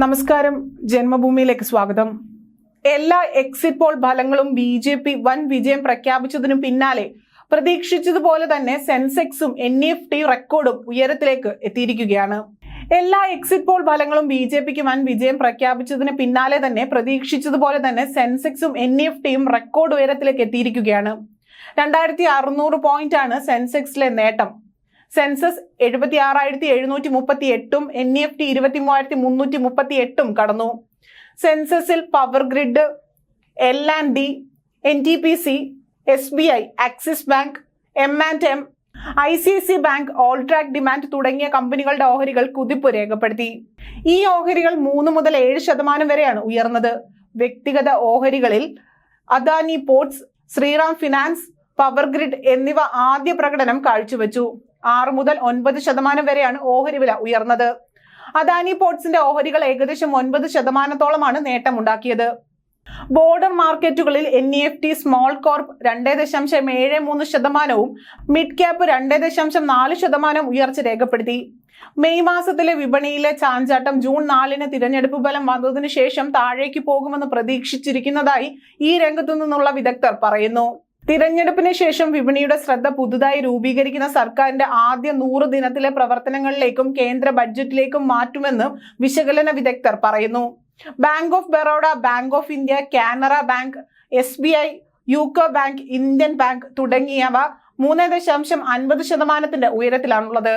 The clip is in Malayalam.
നമസ്കാരം. ജന്മഭൂമിയിലേക്ക് സ്വാഗതം. എല്ലാ എക്സിറ്റ് പോൾ ഫലങ്ങളും ബി ജെ പി വൻ വിജയം പ്രഖ്യാപിച്ചതിനു പിന്നാലെ പ്രതീക്ഷിച്ചതുപോലെ തന്നെ സെൻസെക്സും എൻ എഫ് ടി റെക്കോർഡും ഉയരത്തിലേക്ക് എത്തിയിരിക്കുകയാണ്. എല്ലാ എക്സിറ്റ് പോൾ ഫലങ്ങളും ബി ജെ പിക്ക് വൻ വിജയം പ്രഖ്യാപിച്ചതിന് പിന്നാലെ തന്നെ പ്രതീക്ഷിച്ചതുപോലെ തന്നെ സെൻസെക്സും എൻ എഫ് ടിയും റെക്കോർഡ് ഉയരത്തിലേക്ക് എത്തിയിരിക്കുകയാണ്. രണ്ടായിരത്തി അറുന്നൂറ് പോയിന്റ് ആണ് സെൻസെക്സിലെ നേട്ടം. സെൻസസ് എഴുപത്തി ആറായിരത്തി എഴുന്നൂറ്റി മുപ്പത്തി എട്ടും എൻ ഇ എഫ് ടി ഇരുപത്തി മൂവായിരത്തി മുന്നൂറ്റി മുപ്പത്തി എട്ടും കടന്നു. സെൻസസിൽ power grid L and D N T P C S B I Axis Bank M and M I C C bank ഓൾട്രാക് demand തുടങ്ങിയ കമ്പനികളുടെ ഓഹരികൾ കുതിപ്പ് രേഖപ്പെടുത്തി. ഈ ഓഹരികൾ മൂന്ന് മുതൽ ഏഴ് ശതമാനം വരെയാണ് ഉയർന്നത്. വ്യക്തിഗത ഓഹരികളിൽ Adani Ports Shriram Finance power grid എന്നിവ ആദ്യ പ്രകടനം കാഴ്ചവെച്ചു. ആറ് മുതൽ ഒൻപത് ശതമാനം വരെയാണ് ഓഹരി വില ഉയർന്നത്. അദാനി പോർട്സിന്റെ ഓഹരികൾ ഏകദേശം ഒൻപത് ശതമാനത്തോളമാണ് നേട്ടമുണ്ടാക്കിയത്. ബോർഡർ മാർക്കറ്റുകളിൽ N E F T small corp രണ്ട് ദശാംശം ഏഴ് മൂന്ന് ശതമാനവും മിഡ് ക്യാപ്പ് രണ്ട് ദശാംശം നാല് ശതമാനം ഉയർച്ച രേഖപ്പെടുത്തി. മെയ് മാസത്തിലെ വിപണിയിലെ ചാഞ്ചാട്ടം ജൂൺ നാലിന് തിരഞ്ഞെടുപ്പ് ഫലം വന്നതിനു ശേഷം താഴേക്ക് പോകുമെന്ന് പ്രതീക്ഷിച്ചിരിക്കുന്നതായി ഈ രംഗത്തു നിന്നുള്ള വിദഗ്ധർ പറയുന്നു. തിരഞ്ഞെടുപ്പിന് ശേഷം വിപണിയുടെ ശ്രദ്ധ പുതുതായി രൂപീകരിക്കുന്ന സർക്കാരിന്റെ ആദ്യ നൂറ് ദിനത്തിലെ പ്രവർത്തനങ്ങളിലേക്കും കേന്ദ്ര ബഡ്ജറ്റിലേക്കും മാറ്റുമെന്ന് വിശകലന വിദഗ്ധർ പറയുന്നു. Bank of Baroda Bank of India Canara Bank S B I UCO Bank Indian Bank തുടങ്ങിയവ മൂന്ന് ദശാംശം അൻപത് ശതമാനത്തിന്റെ ഉയരത്തിലാണുള്ളത്.